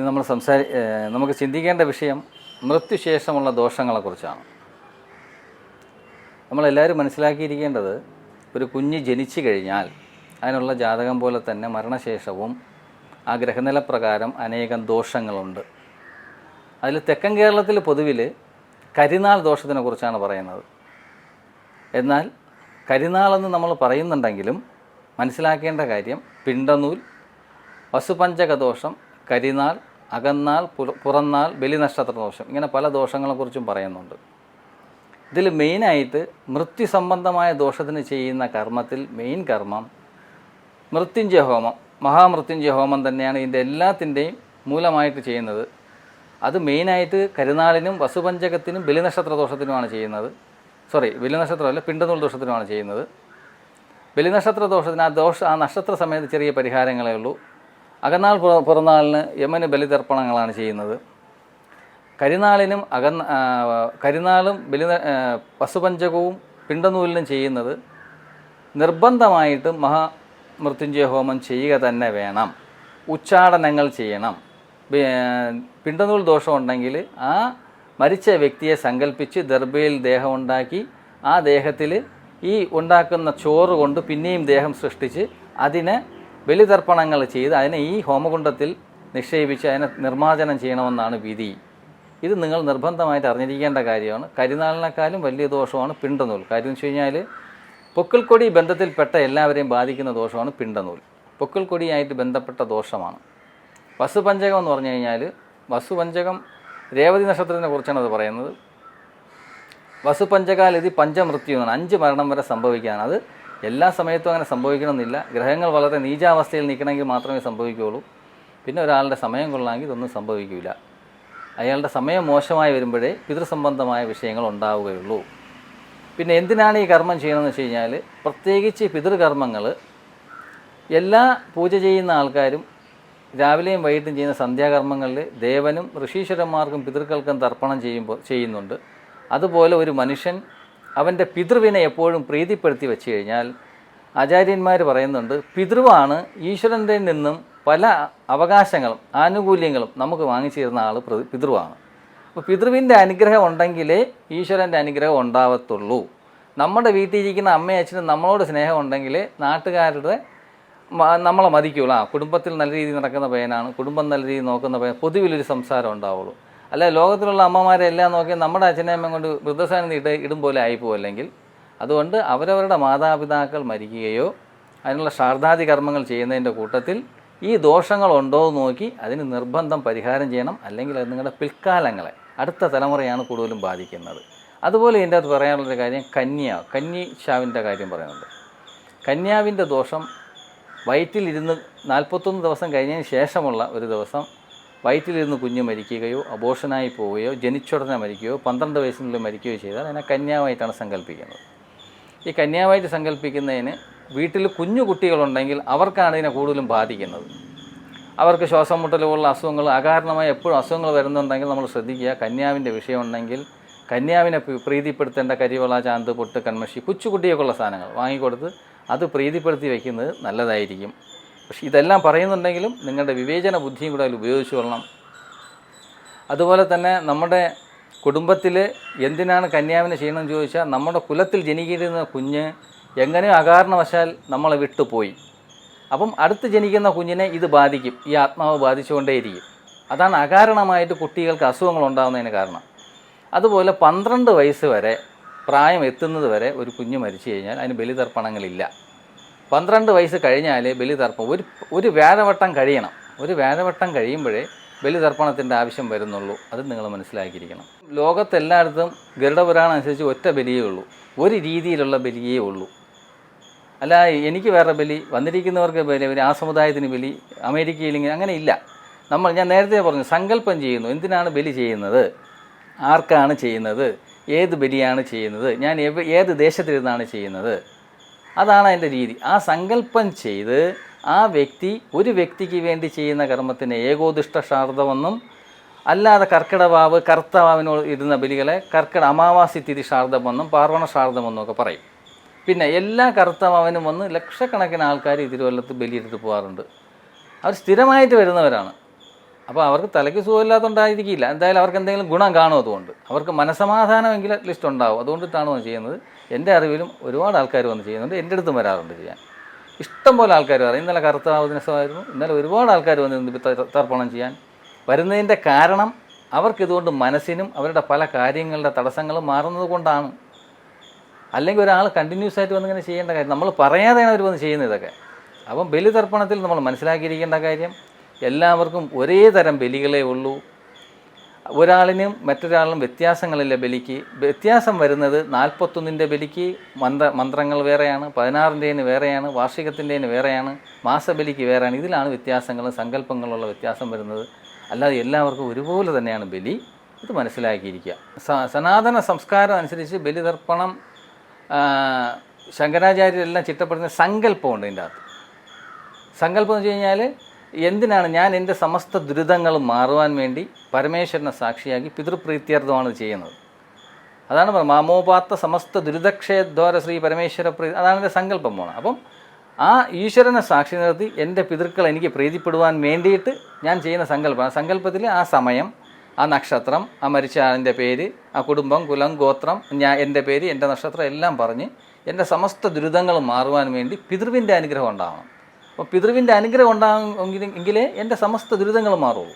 ഇനി നമ്മൾ സംസാരി നമുക്ക് ചിന്തിക്കേണ്ട വിഷയം മൃത്യുശേഷമുള്ള ദോഷങ്ങളെക്കുറിച്ചാണ്. നമ്മളെല്ലാവരും മനസ്സിലാക്കിയിരിക്കേണ്ടത് ഒരു കുഞ്ഞ് ജനിച്ചു കഴിഞ്ഞാൽ അതിനുള്ള ജാതകം പോലെ തന്നെ മരണശേഷവും ആ ഗ്രഹനില പ്രകാരം അനേകം ദോഷങ്ങളുണ്ട്. അതിൽ തെക്കൻ കേരളത്തിൽ പൊതുവിൽ കരിനാൾ ദോഷത്തിനെ കുറിച്ചാണ് പറയുന്നത്. എന്നാൽ കരിനാളെന്ന് നമ്മൾ പറയുന്നുണ്ടെങ്കിലും മനസ്സിലാക്കേണ്ട കാര്യം പിണ്ടനൂൽ വസുപഞ്ചക ദോഷം കരിനാൾ അകന്നാൾ പുറന്നാൽ ബലി ബലിനക്ഷത്ര ദോഷം. ഇങ്ങനെ പല ദോഷങ്ങളെക്കുറിച്ചും പറയുന്നുണ്ട്. ഇതിൽ മെയിനായിട്ട് മൃത്യു സംബന്ധമായ ദോഷത്തിന് ചെയ്യുന്ന കർമ്മത്തിൽ മെയിൻ കർമ്മം മൃത്യുഞ്ജയ ഹോമം. മഹാമൃത്യുഞ്ജയ ഹോമം തന്നെയാണ് ഇതിന്റെ എല്ലാത്തിന്റെയും മൂലമായിട്ട് ചെയ്യുന്നത്. അത് മെയിനായിട്ട് കരുനാളിനും വസുപഞ്ചകത്തിനും ബലി ബലിനക്ഷത്ര ദോഷത്തിനുമാണ് ചെയ്യുന്നത്. സോറി ബലി ബലിനക്ഷത്രമല്ല പിണ്ടനൂൽ ദോഷത്തിനുമാണ് ചെയ്യുന്നത്. ബലിനക്ഷത്ര ദോഷത്തിന് ആ ദോഷ ആ നക്ഷത്ര സമയത്ത് ചെറിയ പരിഹാരങ്ങളേ ഉള്ളൂ. അകന്നാൾ പിറന്നാളിന് യമന് ബലിതർപ്പണങ്ങളാണ് ചെയ്യുന്നത്. കരിനാളിനും അകന്ന കരിനാളും ബലി പശുപഞ്ചകവും പിണ്ടനൂലിനും ചെയ്യുന്നത് നിർബന്ധമായിട്ടും മഹാമൃത്യുഞ്ജയ ഹോമം ചെയ്യുക തന്നെ വേണം. ഉച്ചാടനങ്ങൾ ചെയ്യണം. പിണ്ടനൂൽ ദോഷം ഉണ്ടെങ്കിൽ ആ മരിച്ച വ്യക്തിയെ സങ്കല്പിച്ച് ദർഭയിൽ ദേഹം ഉണ്ടാക്കി ആ ദേഹത്തിൽ ഈ ഉണ്ടാക്കുന്ന ചോറ് കൊണ്ട് പിന്നെയും ദേഹം സൃഷ്ടിച്ച് അതിനെ ബലിതർപ്പണങ്ങൾ ചെയ്ത് അതിനെ ഈ ഹോമകുണ്ടത്തിൽ നിക്ഷേപിച്ച് അതിനെ നിർമ്മാർജനം ചെയ്യണമെന്നാണ് വിധി. ഇത് നിങ്ങൾ നിർബന്ധമായിട്ട് അറിഞ്ഞിരിക്കേണ്ട കാര്യമാണ്. കരിനാളിനേക്കാളും വലിയ ദോഷമാണ് പിണ്ടനൂൽ. കാര്യം വെച്ച് കഴിഞ്ഞാൽ പൊക്കിൾക്കൊടി ബന്ധത്തിൽപ്പെട്ട എല്ലാവരെയും ബാധിക്കുന്ന ദോഷമാണ് പിണ്ടനൂൽ. പൊക്കിൾക്കൊടിയായിട്ട് ബന്ധപ്പെട്ട ദോഷമാണ്. വസുപഞ്ചകം എന്ന് പറഞ്ഞു കഴിഞ്ഞാൽ വസുപഞ്ചകം രേവതി നക്ഷത്രത്തിനെ കുറിച്ചാണ് അത് പറയുന്നത്. വസുപഞ്ചകാലിതി പഞ്ചമൃത്യു എന്നാണ് അഞ്ച് മരണം വരെ സംഭവിക്കാനാണ് അത് എല്ലാ സമയത്തും അങ്ങനെ സംഭവിക്കണമെന്നില്ല. ഗ്രഹങ്ങൾ വളരെ നീചാവസ്ഥയിൽ നിൽക്കണമെങ്കിൽ മാത്രമേ സംഭവിക്കുകയുള്ളൂ. പിന്നെ ഒരാളുടെ സമയം കൊള്ളാമെങ്കിൽ ഇതൊന്നും സംഭവിക്കില്ല. അയാളുടെ സമയം മോശമായി വരുമ്പോഴേ പിതൃസംബന്ധമായ വിഷയങ്ങൾ ഉണ്ടാവുകയുള്ളൂ. പിന്നെ എന്തിനാണ് ഈ കർമ്മം ചെയ്യണമെന്ന് വെച്ച് കഴിഞ്ഞാൽ പ്രത്യേകിച്ച് പിതൃകർമ്മങ്ങൾ എല്ലാ പൂജ ചെയ്യുന്ന ആൾക്കാരും രാവിലെയും വൈകിട്ടും ചെയ്യുന്ന സന്ധ്യാകർമ്മങ്ങളിൽ ദേവനും ഋഷീശ്വരന്മാർക്കും പിതൃക്കൾക്കും തർപ്പണം ചെയ്യുമ്പോൾ ചെയ്യുന്നുണ്ട്. അതുപോലെ ഒരു മനുഷ്യൻ അവന്റെ പിതൃവിനെ എപ്പോഴും പ്രീതിപ്പെടുത്തി വെച്ച് കഴിഞ്ഞാൽ ആചാര്യന്മാർ പറയുന്നുണ്ട് പിതൃവാണ് ഈശ്വരന്റെ നിന്നും പല അവകാശങ്ങളും ആനുകൂല്യങ്ങളും നമുക്ക് വാങ്ങിച്ചു തരുന്ന ആൾ പിതൃവാണ്. അപ്പോൾ പിതൃവിന്റെ അനുഗ്രഹം ഉണ്ടെങ്കിലേ ഈശ്വരന്റെ അനുഗ്രഹം ഉണ്ടാവത്തുള്ളൂ. നമ്മുടെ വീട്ടിലിരിക്കുന്ന അമ്മയും അച്ഛനും നമ്മളോട് സ്നേഹം ഉണ്ടെങ്കിൽ നാട്ടുകാരുടെ നമ്മളെ മതിക്കുള്ളൂ. ആ കുടുംബത്തിൽ നല്ല രീതിയിൽ നടക്കുന്ന പയ്യനാണ് കുടുംബം നല്ല രീതിയിൽ നോക്കുന്ന പയ്യൻ പൊതുവിലൊരു സംസാരം ഉണ്ടാവുള്ളൂ. അല്ല ലോകത്തിലുള്ള അമ്മമാരെ എല്ലാം നോക്കി നമ്മുടെ അച്ഛനെ അമ്മയും കൊണ്ട് വൃദ്ധസാനം ഇട്ട് ഇടും പോലെ ആയിപ്പോവും അല്ലെങ്കിൽ അതുകൊണ്ട് അവരവരുടെ മാതാപിതാക്കൾ മരിക്കുകയോ അതിനുള്ള ശാർദാദി കർമ്മങ്ങൾ ചെയ്യുന്നതിന്റെ കൂട്ടത്തിൽ ഈ ദോഷങ്ങളുണ്ടോ എന്ന് നോക്കി അതിന് നിർബന്ധം പരിഹാരം ചെയ്യണം. അല്ലെങ്കിൽ അത് നിങ്ങളുടെ പിൽക്കാലങ്ങളെ അടുത്ത തലമുറയാണ് കൂടുതലും ബാധിക്കുന്നത്. അതുപോലെ ഇതിന്റെ അകത്ത് പറയാനുള്ളൊരു കാര്യം കന്യ കന്നി ഷാവിന്റെ കാര്യം പറയുന്നുണ്ട്. കന്യാവിന്റെ ദോഷം വയറ്റിലിരുന്ന് നാൽപ്പത്തൊന്ന് ദിവസം കഴിഞ്ഞതിന് ശേഷമുള്ള ഒരു ദിവസം വയറ്റിലിരുന്ന് കുഞ്ഞ് മരിക്കുകയോ അബോഷനായി പോവുകയോ ജനിച്ചുടനെ മരിക്കുകയോ പന്ത്രണ്ട് വയസ്സിനുള്ളിൽ മരിക്കുകയോ ചെയ്താൽ അതിനെ കന്യാവായിട്ടാണ് സങ്കല്പിക്കുന്നത്. ഈ കന്യാവായിട്ട് സങ്കല്പിക്കുന്നതിന് വീട്ടിൽ കുഞ്ഞു കുട്ടികളുണ്ടെങ്കിൽ അവർക്കാണ് ഇതിനെ കൂടുതലും ബാധിക്കുന്നത്. അവർക്ക് ശ്വാസം മുട്ടൽ പോലുള്ള അസുഖങ്ങൾ അകാരണമായി എപ്പോഴും അസുഖങ്ങൾ വരുന്നുണ്ടെങ്കിൽ നമ്മൾ ശ്രദ്ധിക്കുക. കന്യാവിന്റെ വിഷയമുണ്ടെങ്കിൽ കന്യാവിനെ പ്രീതിപ്പെടുത്തേണ്ട കരിവള ചാന്ത് പൊട്ട് കൺമഷി കൊച്ചുകുട്ടിയൊക്കെയുള്ള സാധനങ്ങൾ വാങ്ങിക്കൊടുത്ത് അത് പ്രീതിപ്പെടുത്തി വയ്ക്കുന്നത് നല്ലതായിരിക്കും. പക്ഷേ ഇതെല്ലാം പറയുന്നുണ്ടെങ്കിലും നിങ്ങളുടെ വിവേചന ബുദ്ധിയും കൂടെ അതിൽ ഉപയോഗിച്ചു കൊള്ളണം. അതുപോലെ തന്നെ നമ്മുടെ കുടുംബത്തിൽ എന്തിനാണ് കന്യാവിനെ ചെയ്യണമെന്ന് ചോദിച്ചാൽ നമ്മുടെ കുലത്തിൽ ജനിക്കുന്ന കുഞ്ഞ് എങ്ങനെയോ അകാരണവശാൽ നമ്മളെ വിട്ടുപോയി? അപ്പം അടുത്ത് ജനിക്കുന്ന കുഞ്ഞിനെ ഇത് ബാധിക്കും. ഈ ആത്മാവ് ബാധിച്ചുകൊണ്ടേയിരിക്കും. അതാണ് അകാരണമായിട്ട് കുട്ടികൾക്ക് അസുഖങ്ങൾ ഉണ്ടാകുന്നതിന് കാരണം. അതുപോലെ പന്ത്രണ്ട് വയസ്സ് വരെ പ്രായം എത്തുന്നത് വരെ ഒരു കുഞ്ഞ് മരിച്ചു കഴിഞ്ഞാൽ അതിന് ബലിതർപ്പണങ്ങളില്ല. പന്ത്രണ്ട് വയസ്സ് കഴിഞ്ഞാൽ ബലിതർപ്പണം ഒരു ഒരു വേദവട്ടം കഴിയണം. ഒരു വ്യാഴവട്ടം കഴിയുമ്പോഴേ ബലിതർപ്പണത്തിന്റെ ആവശ്യം വരുന്നുള്ളൂ. അത് നിങ്ങൾ മനസ്സിലാക്കിയിരിക്കണം. ലോകത്തെല്ലായിടത്തും ഗരുഡപുരാണം അനുസരിച്ച് ഒറ്റ ബലിയേ ഉള്ളൂ. ഒരു രീതിയിലുള്ള ബലിയേ ഉള്ളൂ. അല്ല എനിക്ക് വേറെ ബലി വന്നിരിക്കുന്നവർക്ക് ബലി ഒരു ആ സമുദായത്തിന് ബലി അമേരിക്കയിൽ ഇങ്ങനെ അങ്ങനെ ഇല്ല. നമ്മൾ ഞാൻ നേരത്തെ പറഞ്ഞു സങ്കല്പം ചെയ്യുന്നു. എന്തിനാണ് ബലി ചെയ്യുന്നത്? ആർക്കാണ് ചെയ്യുന്നത്? ഏത് ബലിയാണ് ചെയ്യുന്നത്? ഞാൻ ഏത് ദേശത്തിരുന്നാണ് ചെയ്യുന്നത്? അതാണ് അതിന്റെ രീതി. ആ സങ്കല്പം ചെയ്ത് ആ വ്യക്തി ഒരു വ്യക്തിക്ക് വേണ്ടി ചെയ്യുന്ന കർമ്മത്തിന് ഏകോദിഷ്ട ശാർദമെന്നും അല്ലാതെ കർക്കിടവാവ് കർത്തവാവിനോട് ഇടുന്ന ബലികളെ കർക്കിട അമാവാസി തിരി ശാർദമെന്നും പാർവണ ശാർദമെന്നും ഒക്കെ പറയും. പിന്നെ എല്ലാ കർത്തവാവിനും വന്ന് ലക്ഷക്കണക്കിന് ആൾക്കാർ ഈ തിരുവല്ലത്ത് ബലിയെടുത്ത് പോകാറുണ്ട്. അവർ സ്ഥിരമായിട്ട് വരുന്നവരാണ്. അപ്പോൾ അവർക്ക് തലയ്ക്ക് സുഖമില്ലാത്തതുകൊണ്ടായിരിക്കില്ല. എന്തായാലും അവർക്ക് എന്തെങ്കിലും ഗുണം കാണും അതുകൊണ്ട്. അവർക്ക് മനസമാധാനമെങ്കിലും അറ്റ്ലീസ്റ്റ് ഉണ്ടാവും. അതുകൊണ്ടിട്ടാണ് ചെയ്യുന്നത്. എന്റെ അറിവിലും ഒരുപാട് ആൾക്കാർ വന്ന് ചെയ്യുന്നുണ്ട് എന്റെ അടുത്തും വരാറുണ്ട് ചെയ്യാൻ. ഇഷ്ടം പോലെ ആൾക്കാർ പറയും ഇന്നലെ കറുത്ത ദിവസമായിരുന്നു ഇന്നലെ ഒരുപാട് ആൾക്കാർ വന്ന് തർപ്പണം ചെയ്യാൻ. വരുന്നതിന്റെ കാരണം അവർക്കിതുകൊണ്ട് മനസ്സിനും അവരുടെ പല കാര്യങ്ങളുടെ തടസ്സങ്ങളും മാറുന്നത് കൊണ്ടാണ്. അല്ലെങ്കിൽ ഒരാൾ കണ്ടിന്യൂസ് ആയിട്ട് വന്നിങ്ങനെ ചെയ്യേണ്ട കാര്യം. നമ്മൾ പറയാതെയാണ് അവർ വന്ന് ചെയ്യുന്നത് ഇതൊക്കെ. അപ്പം ബലിതർപ്പണത്തിൽ നമ്മൾ മനസ്സിലാക്കിയിരിക്കേണ്ട കാര്യം എല്ലാവർക്കും ഒരേ തരം ബലികളേ ഉള്ളൂ. ഒരാളിനും മറ്റൊരാളിനും വ്യത്യാസങ്ങളില്ല ബലിക്ക് വ്യത്യാസം വരുന്നത് നാൽപ്പത്തൊന്നിന്റെ ബലിക്ക് മന്ത്ര മന്ത്രങ്ങൾ വേറെയാണ് പതിനാറിന്റെതിന് വേറെയാണ് വാർഷികത്തിന്റെതിന് വേറെയാണ് മാസബലിക്ക് വേറെയാണ്. ഇതിലാണ് വ്യത്യാസങ്ങളും സങ്കല്പങ്ങളുള്ള വ്യത്യാസം വരുന്നത്. അല്ലാതെ എല്ലാവർക്കും ഒരുപോലെ തന്നെയാണ് ബലി. ഇത് മനസ്സിലാക്കിയിരിക്കുക. സ- സനാതന സംസ്കാരം അനുസരിച്ച് ബലിതർപ്പണം ശങ്കരാചാര്യരെല്ലാം ചിട്ടപ്പെടുന്ന സങ്കല്പമുണ്ട് ഇതിന്റെ അകത്ത്. സങ്കല്പം എന്ന് വെച്ച് കഴിഞ്ഞാൽ എന്തിനാണ് ഞാൻ എന്റെ സമസ്ത ദുരിതങ്ങളും മാറുവാൻ വേണ്ടി പരമേശ്വരനെ സാക്ഷിയാക്കി പിതൃപ്രീത്യർത്ഥമാണ് ചെയ്യുന്നത്? അതാണ് മാമോപാത്ത സമസ്ത ദുരിതക്ഷയദ്വാര ശ്രീ പരമേശ്വര പ്രീ അതാണ് എന്റെ സങ്കല്പം പോണം അപ്പം ആ ഈശ്വരനെ സാക്ഷി നിർത്തി എന്റെ പിതൃക്കൾ എനിക്ക് പ്രീതിപ്പെടുവാൻ വേണ്ടിയിട്ട് ഞാൻ ചെയ്യുന്ന സങ്കല്പം. ആ സങ്കല്പത്തിൽ ആ സമയം ആ നക്ഷത്രം ആ മരിച്ച ആളിന്റെ പേര് ആ കുടുംബം കുലം ഗോത്രം ഞാൻ എന്റെ പേര് എന്റെ നക്ഷത്രം എല്ലാം പറഞ്ഞ് എന്റെ സമസ്ത ദുരിതങ്ങൾ മാറുവാൻ വേണ്ടി പിതൃവിന്റെ അനുഗ്രഹം ഉണ്ടാവണം. അപ്പോൾ പിതൃവിന്റെ അനുഗ്രഹം ഉണ്ടാകുമെങ്കിൽ എങ്കിലേ എന്റെ സമസ്ത ദുരിതങ്ങൾ മാറുള്ളൂ.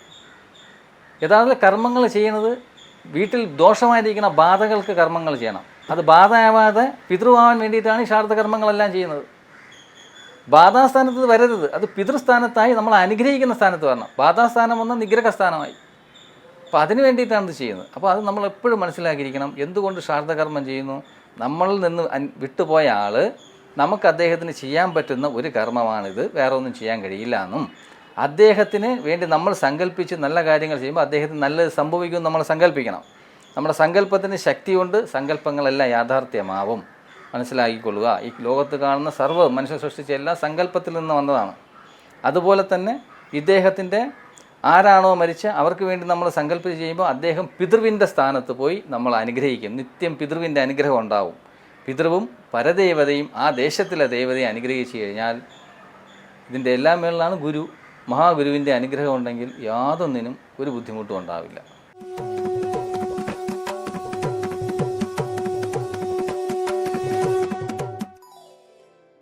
യഥാർത്ഥ കർമ്മങ്ങൾ ചെയ്യുന്നത് വീട്ടിൽ ദോഷമായിരിക്കുന്ന ബാധകൾക്ക് കർമ്മങ്ങൾ ചെയ്യണം. അത് ബാധയാവാതെ പിതൃവാൻ വേണ്ടിയിട്ടാണ് ഈ ശാരദ കർമ്മങ്ങളെല്ലാം ചെയ്യുന്നത്. ബാധാസ്ഥാനത്ത് വരരുത്. അത് പിതൃസ്ഥാനത്തായി നമ്മൾ അനുഗ്രഹിക്കുന്ന സ്ഥാനത്ത് വരണം. ബാധാസ്ഥാനം വന്ന നിഗ്രഹ സ്ഥാനമായി അപ്പോൾ അതിന് വേണ്ടിയിട്ടാണ് ഇത് ചെയ്യുന്നത്. അപ്പോൾ അത് നമ്മൾ എപ്പോഴും മനസ്സിലാക്കിയിരിക്കണം. എന്തുകൊണ്ട് ശാരദകർമ്മം ചെയ്യുന്നു? നമ്മളിൽ നിന്ന് വിട്ടുപോയ ആൾ നമുക്ക് അദ്ദേഹത്തിന് ചെയ്യാൻ പറ്റുന്ന ഒരു കർമ്മമാണിത്. വേറെ ഒന്നും ചെയ്യാൻ കഴിയില്ല എന്നും. അദ്ദേഹത്തിന് വേണ്ടി നമ്മൾ സങ്കല്പിച്ച് നല്ല കാര്യങ്ങൾ ചെയ്യുമ്പോൾ അദ്ദേഹത്തിന് നല്ലത് സംഭവിക്കും നമ്മൾ സങ്കല്പിക്കണം നമ്മുടെ സങ്കല്പത്തിന് ശക്തിയുണ്ട് സങ്കല്പങ്ങളെല്ലാം യാഥാർത്ഥ്യമാവും. മനസ്സിലാക്കിക്കൊള്ളുക. ഈ ലോകത്ത് കാണുന്ന സർവ മനുഷ്യൻ സൃഷ്ടിച്ച എല്ലാം സങ്കല്പത്തിൽ നിന്ന് വന്നതാണ്. അതുപോലെ തന്നെ ഇദ്ദേഹത്തിന്റെ ആരാണോ മരിച്ച അവർക്ക് വേണ്ടി നമ്മൾ സങ്കല്പിച്ച് ചെയ്യുമ്പോൾ അദ്ദേഹം പിതൃവിന്റെ സ്ഥാനത്ത് പോയി നമ്മൾ അനുഗ്രഹിക്കും. നിത്യം പിതൃവിന്റെ അനുഗ്രഹം ഉണ്ടാവും. പിതൃവും പരദേവതയും ആ ദേശത്തിലെ ദേവതയെ അനുഗ്രഹിച്ചു കഴിഞ്ഞാൽ ഇതിന്റെ എല്ലാം മേളിലാണ് ഗുരു മഹാഗുരുവിന്റെ അനുഗ്രഹം ഉണ്ടെങ്കിൽ യാതൊന്നിനും ഒരു ബുദ്ധിമുട്ടും ഉണ്ടാവില്ല.